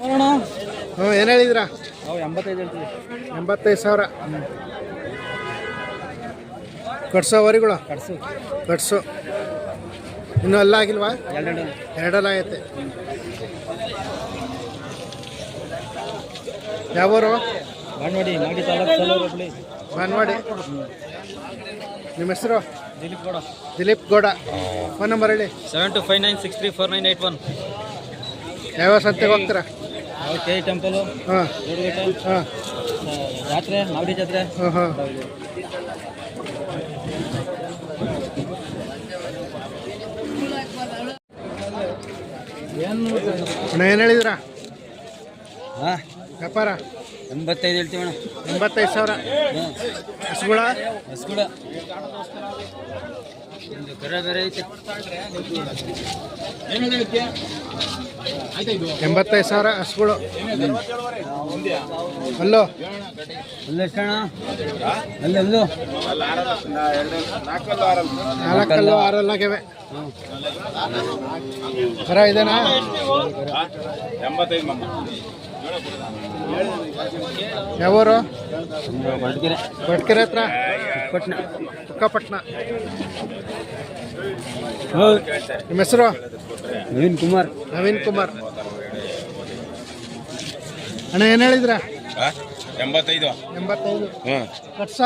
ಹ್ಞೂ ಏನು ಹೇಳಿದ್ರಾ? ಎಂಬತ್ತೈದು ಹೇಳ್ತೀವಿ. ಎಂಬತ್ತೈದು ಸಾವಿರ. ಕಟ್ಸೋ ವರಿಗಳು ಕಟ್ಸು. ಕಟ್ಸು. ಇನ್ನೂ ಅಲ್ಲ ಆಗಿಲ್ವಾ? ಎರಡೆಲ್ಲ ಎರಡಲ್ಲ ಆಗೈತೆ ಯಾವೂರು? ಮಾಡಿ ಮಾಗಡಿ ತಾಲೂಕು ಬಾನ್ವಾಡಿ ನಿಮ್ಮ ಹೆಸರು? ದಿಲೀಪ್ ಗೌಡ. ದಿಲೀಪ್ ಗೌಡ. ಫೋನ್ ನಂಬರ್ ಹೇಳಿ. Seven two five nine six three four nine eight one. ಯಾವ ಸಂತೆಗೆ ಹೋಗ್ತೀರಾ? ಕೆ ಟೆಂಪಲ್ ಹಾಂ. ಹಾಂ. ಜಾತ್ರೆ ಮಾಗಡಿ ಜಾತ್ರೆ. ಹಾಂ ಹಾಂ. ಅಣ್ಣ ಏನು ಹೇಳಿದ್ರಾ ಹಾಂ. ವ್ಯಾಪಾರ? ಎಂಬತ್ತೈದು ಹೇಳ್ತೀವಿ ಅಣ್ಣ. ಎಂಬತ್ತೈದು ಸಾವಿರ. ಹಸುಗಳ? ಹಸ್ಗುಳ. ಎಂಬತ್ತೈದು ಸಾವಿರ ಹಸುಗಳು. ಅಲ್ಲೋ. ಅಲ್ಲ ಅಲ್ಲೆಲ್ಲೋ ನಾಲ್ಕಲ್ಲೋ ಆರಲ್ಲ ಆರಲ್ಲಾಗ್ಯವೆ ಕರ ಇದೆನಾ? ಯಾವೂರು ಕೊಟ್ಕೆರೆ ಹತ್ರ? ಪಟ್ನ. ಪಕ್ಕಪಟ್ಟಣ ನಿಮ್ಮ ಹೆಸರು? ನವೀನ್ ಕುಮಾರ್. ನವೀನ್ ಕುಮಾರ್. ಅಣ್ಣ ಏನು ಹೇಳಿದ್ರ? ಎಂಬತ್ತೈದು. ಎಂಬತ್ತೈದು. ಕಟ್ಸ?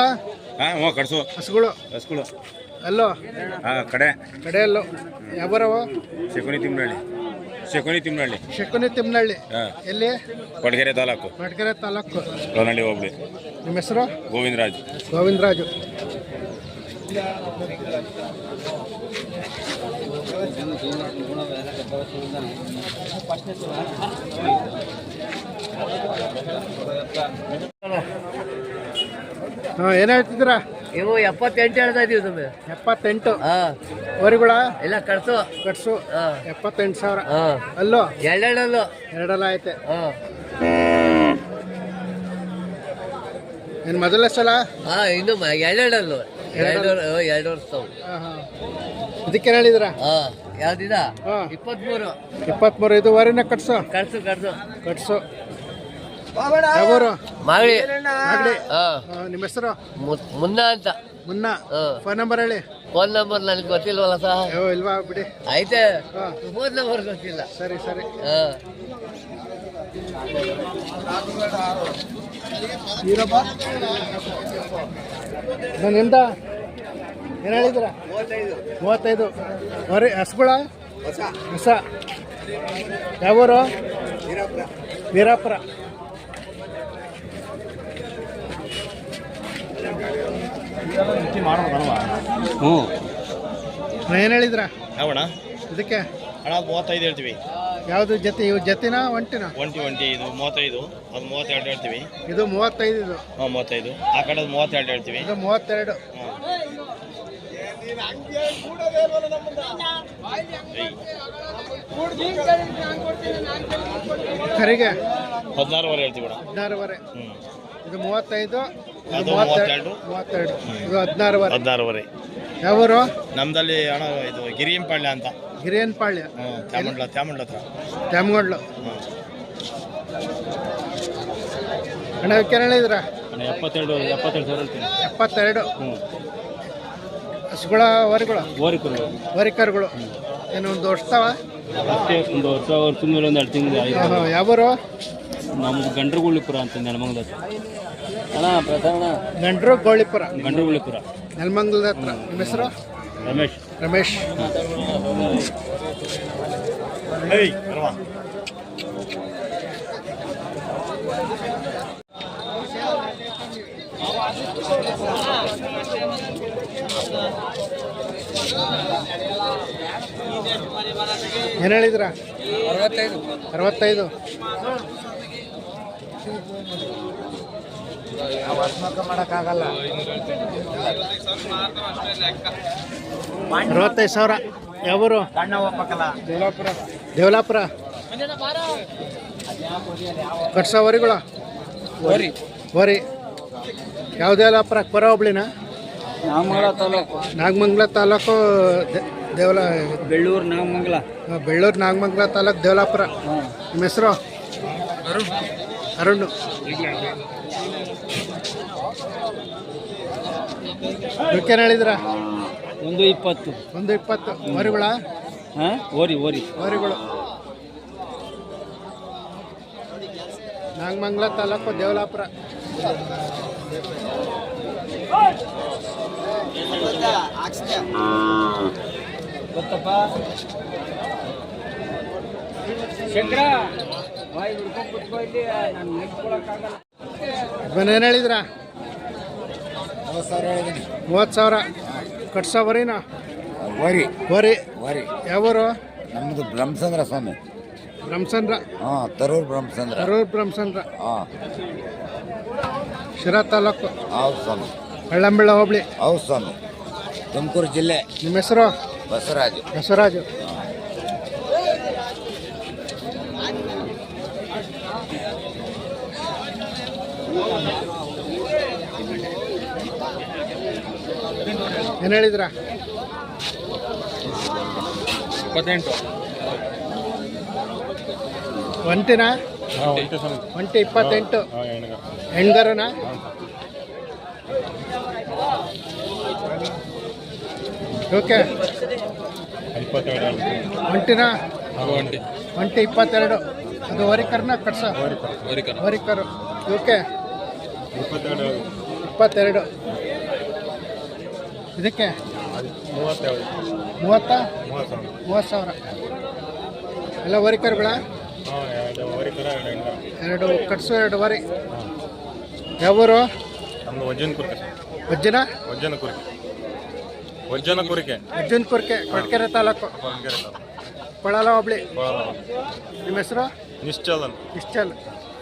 ಹಾಂ ಕಟ್ಸು. ಹಸುಗಳು. ಹಸುಗಳು. ಅಲ್ಲೋ ಹಾಂ ಕಡೆ. ಕಡೆಯಲ್ಲೋ. ಯಾವರವು ಶಕುನಿ ತಿಮ್ಮನಹಳ್ಳಿ ಶಕುನಿ ತಿಮ್ಮನಹಳ್ಳಿ ಶಕುನಿ ತಿಮ್ಮನಹಳ್ಳಿ ಹಾಂ. ಎಲ್ಲಿ? ಕೊಡಗೆರೆ ತಾಲೂಕು. ಕೊಡಗೆರೆ ತಾಲೂಕು. ಲೋನಹಳ್ಳಿ ಹೋಗ್ಲಿ ನಿಮ್ಮ ಹೆಸರು? ಗೋವಿಂದರಾಜು. ಗೋವಿಂದರಾಜು. ಹಾಂ ಏನು ಹೇಳ್ತಿದ್ದೀರಾ? ಇವು ಎಪ್ಪತ್ತೆಂಟು ಹೇಳ್ತಾ ಇದೀವಿ ನಮಗೆ ಎಪ್ಪತ್ತೆಂಟು? ಹಾ. ವರಿಗಳ ಇಲ್ಲ ಕಟ್ಸು. ಕಟ್ಸು. ಹಾ. ಎಪ್ಪತ್ತೆಂಟು ಸಾವಿರ. ಹಾ. ಅಲ್ಲೋ? ಎರಡೆರಡಲ್ಲು. ಎರಡಲ್ಲ ಐತೆ. ಹಾ. ಏನು ಮೊದಲನೇ ಸಲ? ಹಾ ಇನ್ನು ಎರಡೆರಡಲ್ಲು. ಎರಡು ಎರಡು ವರ್ಷ ಹಾಂ ಹಾಂ. ಇದಕ್ಕೇನು ಹೇಳಿದಿರಾ ಹಾ. ಯಾವ್ದಿದ ಹಾಂ. ಇಪ್ಪತ್ಮೂರು. ಇಪ್ಪತ್ತ್ಮೂರು ಇದು ವರಿನ ಕಟ್ಸು. ಕಟ್ಸು ಕಟ್ಸು. ಕಟ್ಸು. ಯಾವೂರು? ಮಾಗಡಿ. ಆಗಲಿ ಹಾ. ನಿಮ್ಮ ಹೆಸರು? ಮು- ಮುನ್ನ ಅಂತ. ಮುನ್ನ. ಹಾ. ಫೋನ್ ನಂಬರ್ ಹೇಳಿ. ಫೋನ್ ನಂಬರ್ ನನಗೆ ಗೊತ್ತಿಲ್ವಲ್ಲ ಸಹ ಅಯ್ಯೋ ಇಲ್ವಾ ಬಿಡಿ. ಐತೆ ಹಾಂ. ಫೋನ್ ನಂಬರ್ ಗೊತ್ತಿಲ್ಲ. ಸರಿ ಸರಿ. ಹಾ. ನಾನು ನಿಮ್ದ ಏನು ಹೇಳಿದ್ರ ಮೂವತ್ತೈದು. ವರಿ ಹಸ್ಗುಳ? ಹೊಸ. ಯಾವೂರು ವೀರಾಪುರ. ಹ್ಞೂ. ಏನು ಹೇಳಿದ್ರ ಯಾವಣ ಇದಕ್ಕೆ? ಅಣ್ಣ ಅದು ಮೂವತ್ತೈದು ಹೇಳ್ತೀವಿ. ಯಾವುದು ಜೊತೆ ಇವು ಜೊತೆನಾ ಒಂಟಿನ? ಒಂಟಿ ಒಂಟಿ ಇದು ಮೂವತ್ತೈದು ಅದು ಮೂವತ್ತೆರಡು ಹೇಳ್ತೀವಿ. ಇದು ಮೂವತ್ತೈದು ಇದು. ಹಾಂ ಮೂವತ್ತೈದು. ಆ ಕಡೆ ಮೂವತ್ತೆರಡು ಹೇಳ್ತೀವಿ. ಇದು ಮೂವತ್ತೆರಡು. ಕರಿಗೆ ಹದಿನಾರುವರೆ ಹೇಳ್ತೀವಿ ಅಣ್ಣ ಹದಿನಾರುವರೆ. ಹ್ಞೂ ಇದು ಮೂವತ್ತೈದು ಮೂವತ್ತೆರಡು. ಮೂವತ್ತೆರಡು. ಇದು ಹದಿನಾರುವರೆ. ಹದಿನಾರುವರೆ. ಯಾವೂರು? ನಮ್ದಲ್ಲಿ ಅಣ್ಣ ಇದು ಗಿರಿಯಂಪಾಳ್ಯ ಅಂತ. ಹಿರಿಯನ್ಪಾಳ್ಯ ಹ್ಞೂ ತ್ಯಾಮಂಡ್ಲ ತ್ಯಾಮಂಡ್ಲ ಹತ್ರ. ತ್ಯಾಮಗಂಡ್ಲು ಹ್ಞೂ ಅಣ್ಣ ಹೇಳಿದ್ರ ಅಣ್ಣ ಎಪ್ಪತ್ತೆರಡು ಎಪ್ಪತ್ತೆರಡು ಸಾವಿರ ಎಪ್ಪತ್ತೆರಡು. ಹ್ಞೂ ಹಸುಗಳ ವರಿಗಳು ವರಿಕರು ವರಿಕರುಗಳು ಏನು ಒಂದು ವರ್ಷತಾವ ಅಷ್ಟೇ ಒಂದು ವರ್ಷ ವರ್ಷದ ಮೇಲೆ ಒಂದು ಎರಡು ತಿಂಗಳು ಆಯ್ತು. ನಮ್ಮ ನಮ್ದು ಗಂಡ್ರಗುಳಿಪುರ ಅಂತ ನೆಲಮಂಗಲ ಹತ್ರ. ಅಣ್ಣ ಪ್ರಧಾನ ಗಂಡ್ರು ಗೋಳಿಪುರ ಗಂಡ್ರಗುಳಿಪುರ ನೆಲಮಂಗಲದ ಹತ್ರ. ನಿಮ್ಮ ಹೆಸರು? ರಮೇಶ್. ರಮೇಶ್. ಏನು ಹೇಳಿದ್ರ? ಅರವತ್ತೈದು. ಅರವತ್ತೈದು. ಮಾಡೋಕ್ಕಾಗಲ್ಲ. ಅರವತ್ತೈದು ಸಾವಿರ. ಯಾವೂರು? ದೇವಲಾಪುರ. ದೇವಲಾಪುರ. ಕಟ್ಸ ವರಿಗಳ ವರಿ ವರಿ ಯಾವ ದೇವಲಾಪುರಕ್ಕೆ ಬರೋ ಹೋಬ್ಳಿನ ನಾಮಂಗಲ ತಾಲೂಕು. ನಾಗಮಂಗಲ ತಾಲೂಕು ದೆ- ದೇವಲ ಬೆಳ್ಳೂರು ನಾಗಮಂಗಲ ಬೆಳ್ಳೂರು ನಾಗಮಂಗಲ ತಾಲೂಕು ದೇವಲಾಪುರ. ನಿಮ್ಮ ಹೆಸರು? ಅರುಣ್. ಇವಕ್ಕೇನು ಹೇಳಿದ್ರ? ಒಂದು ಇಪ್ಪತ್ತು. ಒಂದು ಇಪ್ಪತ್ತು. ಮರಿಗಳ ಹಾಂ ಓರಿ ಓರಿ ಮರಿಗಳು ನಾಗಮಂಗಲ ತಾಲೂಕು ದೇವಲಾಪುರ. ಗೊತ್ತಪ್ಪ ಶಂಕರ ಬಾಯಿ ಹಿಡ್ಕೊಂಡು ಕುತ್ಕೋ ಇಲ್ಲಿ ನಾನು ನಿಂತ್ಕೊಳಕ್ಕಾಗಲ್ಲ ಏನು ಹೇಳಿದ್ರ? ಮೂವತ್ತು ಸಾವಿರ. ಕಟ್ಸೋ ಬರೀನ ವರಿ. ವರಿ. ವರಿ. ಯಾವರು? ನಮ್ಮದು ಬ್ರಹ್ಮಚಂದ್ರ ಸ್ವಾಮಿ. ಬ್ರಹ್ಮಚಂದ್ರ ಹಾಂ ತರೂರ್ ಬ್ರಹ್ಮಚಂದ್ರ ತರೂರ್ ಬ್ರಹ್ಮಚಂದ್ರ ಹಾಂ. ಶಿರಾ ತಾಲೂಕು. ಹೌದು ಸ್ವಾಮಿ. ಹಳ್ಳಂಬೆಳ್ಳ ಹೋಬಳಿ ಹೌದು ಸ್ವಾಮಿ ತುಮಕೂರು ಜಿಲ್ಲೆ. ನಿಮ್ಮ ಹೆಸರು? ಬಸವರಾಜು. ಬಸವರಾಜು. ಏನು ಹೇಳಿದ್ರ? ಇಪ್ಪತ್ತೆಂಟು. ಒಂಟಿನ? ಒಂಟು ಇಪ್ಪತ್ತೆಂಟು. ಹೆಣ್ಗರನ? ಓಕೆ. ಒಂಟಿನ? ಒಂಟಿ ಒಂಟಿ ಇಪ್ಪತ್ತೆರಡು. ಅದು ವರಿಕರ್ನ ಕಟ್ಸ? ಹೊರಿಕರು. ವರಿಕರು ಓಕೆ. ಇಪ್ಪತ್ತೆರಡು. ಇದಕ್ಕೆ? ಮೂವತ್ತ? ಮೂವತ್ತು ಸಾವಿರ. ಎಲ್ಲ ವರಿಕರುಗಳ ಎರಡು ಕಟ್ಸು ಎರಡು ವರಿ ಯಾವೂರು? ವಜ್ಜನ ವಜ್ಜನ ವಜ್ಜನ? ಕುರಿಕೆ ವಜ್ಜನ ಕುರಿಕೆ. ಅರ್ಜುನ್ ಕುರ್ಕೆ ಕೊಟ್ಕೆರೆ ತಾಲೂಕು. ಪಳಾಲ ಹೋಬಳಿ. ನಿಮ್ಮ ಹೆಸರು? ನಿಶ್ಚಲನ್ ಇಷ್ಟಲ್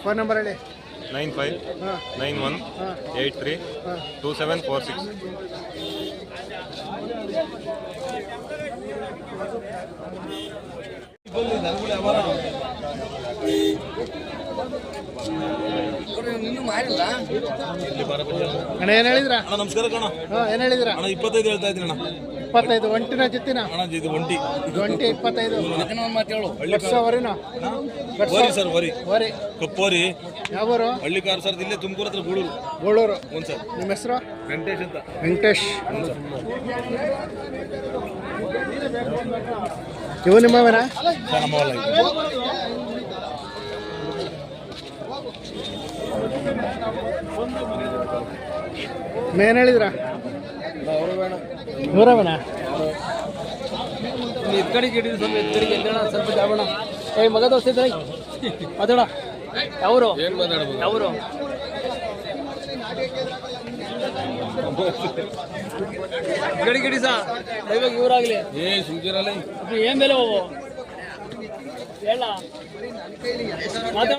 ಫೋನ್ ನಂಬರ್ ಹೇಳಿ. ನೈನ್ ಫೈವ್ ಹಾಂ. ನೈನ್ ಒನ್ ಹಾಂ. ಏಯ್ಟ್ ತ್ರೀ ಹಾಂ. Two seven four six. ಅಣ್ಣ ಏನು ಹೇಳಿದ್ರ? ಅಣ್ಣ ನಮಸ್ಕಾರ ಕಣ. ಹಾಂ ಏನು ಹೇಳಿದ್ರ? ಅಣ್ಣ ಇಪ್ಪತ್ತೈದು ಹೇಳ್ತಾ ಇದ್ದೀನಿ ಅಣ್ಣ. ಇಪ್ಪತ್ತೈದು ಒಂಟಿನ ಜೊತಿನ? ಅಣ್ಣ ಇದು ಒಂಟಿ. ಇದು ಒಂಟಿ ಇಪ್ಪತ್ತೈದು ಹೇಳು. ಕಟ್ಸೋ ವರಿನ? ವರಿ ಸರ್ ವರಿ. ವರಿ. ಕಪ್ಪೋರಿ ಯಾವೂರು ಹಳ್ಳಿ ಕಾರ್ ಸರ್ ಇಲ್ಲೇ ತುಮಕೂರು ಹತ್ರ ಗೂಳೂರು. ಗೋಳೂರು. ಹ್ಞೂ ಸರ್. ನಿಮ್ಮ ಹೆಸರು? ವೆಂಕಟೇಶ್ ಅಂತ. ವೆಂಕಟೇಶ್. ಇವು ನಿಮ್ಮವನ ಸರ್ ನಮ್ಮವಲ್ಲ ಮೇನ್ ಹೇಳಿದ್ರ? ಎತ್ಕಡೆಗೆ ಹಿಡಿದು ಸ್ವಲ್ಪ ಎತ್ಕಡೆಗೆ ಎದ್ದೇಳ ಸ್ವಲ್ಪ ಜಾಬಣ ಏ ಮಗ ದೋಸ್ತ ಇದ್ರೆ ಯಾವರು? ಯಾವರು? ಗಡಿ ಗಡಿ ಸಾ ಇವರಾಗ್ಲಿ. ಏ ಸುಮ್ಕಿರಲ್ಲ. ಏನ್ ಬೆಲೆ ಹೋಗು? ಹೇಳ ಮಾತಾಡ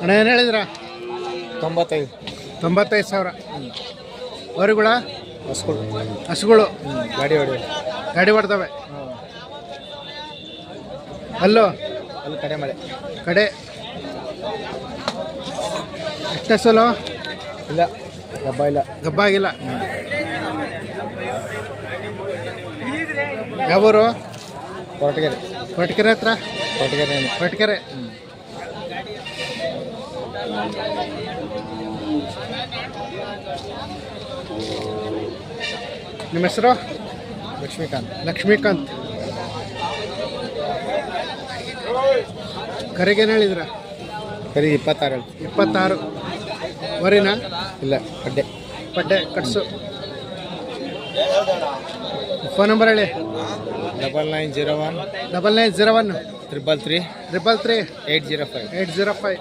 ಅಣ್ಣ ಏನು ಹೇಳಿದ್ರ ತೊಂಬತ್ತೈದು. ತೊಂಬತ್ತೈದು ಸಾವಿರ. ಅವರುಗಳ ಹಸುಗಳು. ಹಸುಗಳು. ಗಾಡಿ ಹೊಡಿ ಗಾಡಿ ಹೊಡ್ತವೆ ಅಲ್ಲೋ? ಅಲ್ಲಿ ಕಡೆ ಮಳೆ. ಕಡೆ. ಎಷ್ಟೇ ಸಲ? ಇಲ್ಲ ಗಬ್ಬ ಇಲ್ಲ. ಗಬ್ಬ ಆಗಿಲ್ಲ. ಯಾವೂರು? ಕೊರಟಗೆರೆ. ಕೊರಟಗೆರೆ ಹತ್ರ? ಕೊರಟಗೆರೆ. ಕೊಟ್ಕೆರೆ ನಿಮ್ಮ ಹೆಸರು? ಲಕ್ಷ್ಮೀಕಾಂತ್. ಲಕ್ಷ್ಮೀಕಾಂತ್. ಕರೆಗೇನು ಹೇಳಿದ್ರ? ಕರಿ ಇಪ್ಪತ್ತಾರು ಇಪ್ಪತ್ತಾರು. ವರಿನಾ? ಇಲ್ಲ ಪಡ್ಡೆ. ಪಡ್ಡೆ ಕಟ್ಸು. ಫೋನ್ ನಂಬರ್ ಹೇಳಿ. Double nine zero one double nine zero one. Triple three triple three. Eight zero five. Eight zero five.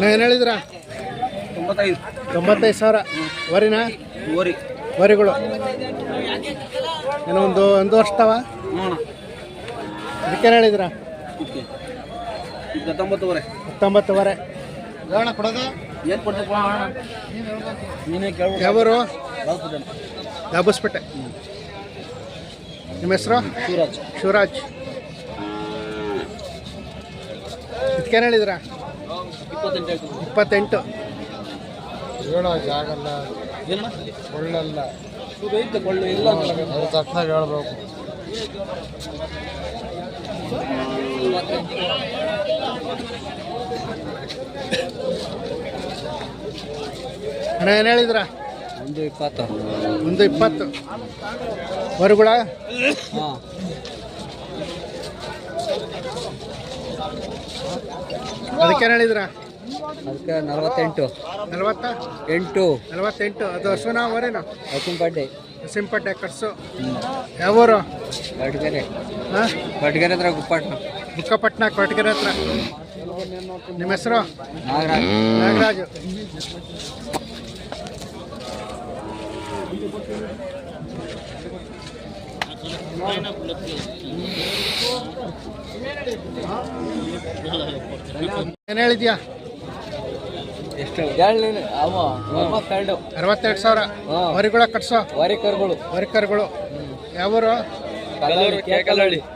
ನಾ ಏನು ಹೇಳಿದ್ರ? ತೊಂಬತ್ತೈದು ತೊಂಬತ್ತೈದು ಸಾವಿರ. ವರಿನಾ? ವರಿ. ವರಿಗಳು. ಏನೋ ಒಂದು ಒಂದು ವರ್ಷದವ? ನೋಣ ಅದಕ್ಕೇನು ಹೇಳಿದ್ರ? ಹತ್ತೊಂಬತ್ತುವರೆ. ಹತ್ತೊಂಬತ್ತುವರೆ. ಕೊಡೋದು? ಏನು ಕೊಡ್ತೀವಿ ನೀನೇ ಕೇಳ್ಬೋದು ಯಾವರು? ದಾಬಸ್ಪೇಟೆ ನಿಮ್ಮ ಹೆಸರು? ಶಿವರಾಜ್. ಶಿವರಾಜ್. ಇದಕ್ಕೇನು ಹೇಳಿದ್ರ? ಇಪ್ಪತ್ತೆಂಟು. ಹೇಳೋ ಜಾಗಲ್ಲ ಒಳ್ಳಲ್ಲ ತಕ್ಷಣ ಹೇಳ್ಬೇಕು. ಅಣ್ಣ ಏನು ಹೇಳಿದ್ರ? ಒಂದು ಇಪ್ಪತ್ತು. ಒಂದು ಇಪ್ಪತ್ತು. ವರುಗಳ? ಹಾಂ. ಅದಕ್ಕೇನು ಹೇಳಿದ್ರ? ಅದಕ್ಕೆ ನಲವತ್ತೆಂಟು. ನಲವತ್ತ? ಎಂಟು. ನಲವತ್ತೆಂಟು. ಅದು ಹಸುನ ಅವರೇನು? ಹಸಿಂಪಡ್ಡೆ ಸಿಂಪಟ್ಟೆ ಕಟ್ಸು. ಯಾವೂರು ಬಡ್ಗೆರೆ. ಹಾಂ? ಬಡ್ಗೆರೆ ಹತ್ರ ಗುಪ್ಪಟ್ನ ಗುಕ್ಕಪಟ್ಟಣ ಕೊರಟಗೆರೆ ಹತ್ರ. ನಿಮ್ಮ ಹೆಸರು? ನಾಗರಾಜ್. ನಾಗರಾಜು. ಏನು ಹೇಳಿದ್ಯಾ? ಎಷ್ಟು ಹೇಳಿ ಅವ ಮೂವತ್ತೆರಡು ಅರವತ್ತೆರಡು ಸಾವಿರ. ಹಾ. ವರಿಗಳ ಕಟ್ಸೋ? ವರಿಕರ್ಗಳು. ವರಿಕರ್ಗಳು. ಯಾವೂರು? ಕಲ್ಲಳ್ಳಿ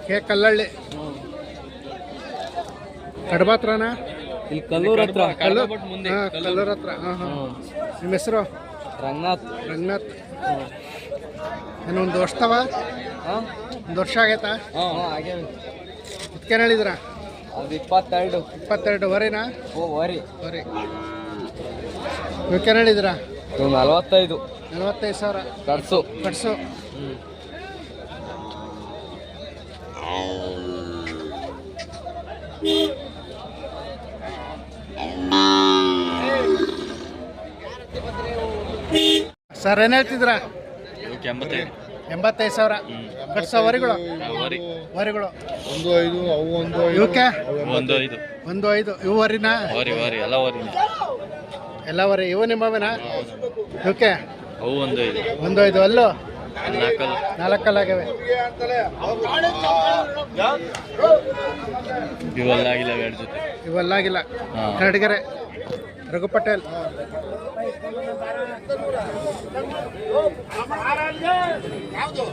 ಕೆ ಕಲ್ಲಳ್ಳಿ ಕಡಬಾತ್ರನ? ಇಲ್ಲಿ ಕಲ್ಲೂರ್ ಹತ್ರ. ಕಲ್ಲು ಹಾಂ ಕಲ್ಲೂರ್ ಹತ್ರ. ಹಾಂ ಹಾಂ. ನಿಮ್ಮ ಹೆಸರು? ರಂಗನಾಥ್. ರಂಗನಾಥ್. ಏನೊಂದು ಹಾಂ ಒಂದು ವರ್ಷ ಆಗೈತಾ? ಇದಕ್ಕೇನು ಹೇಳಿದ್ರ ಅದು ಇಪ್ಪತ್ತೆರಡು. ಇಪ್ಪತ್ತೆರಡು ವರಿನಾ ಓ ವರಿ ವರಿ ಇವಕ್ಕೇನು ಹೇಳಿದ್ರ ನಲವತ್ತೈದು. ನಲವತ್ತೈದು ಸಾವಿರ. ಕಟ್ಸು. ಕಟ್ಸು. ಸರ್ ಏನು ಹೇಳ್ತಿದ್ರ ಎಂಬತ್ತೈದು. ಸಾವಿರ. ಕಟ್ಸೋ ವರಿಗಳು? ವರಿಗಳು. ಒಂದು ಐದು ಅವು ಒಂದು ಇವಕ್ಕೆ ಒಂದು ಐದು. ಒಂದು ಐದು. ಇವು ವರಿನ? ವರಿ ವರಿ ಎಲ್ಲ ವರಿ ಎಲ್ಲ ವರಿ. ಇವು ನಿಮ್ಮವೇನ? ಇವಕ್ಕೆ ಅವು ಒಂದು ಐದು. ಒಂದು ಐದು. ಅಲ್ಲೂ? ನಾಲ್ಕಲ್ಲ. ನಾಲ್ಕಲ್ಲಾಗವೆ ಇವೆಲ್ಲ ಆಗಿಲ್ಲ ಎರಡು ಜೊತೆ. ಇವೆಲ್ಲಾಗಿಲ್ಲ ಹಾ. ಕರಡಿಗೆರೆ ರಘು ಪಟೇಲ್. આવજો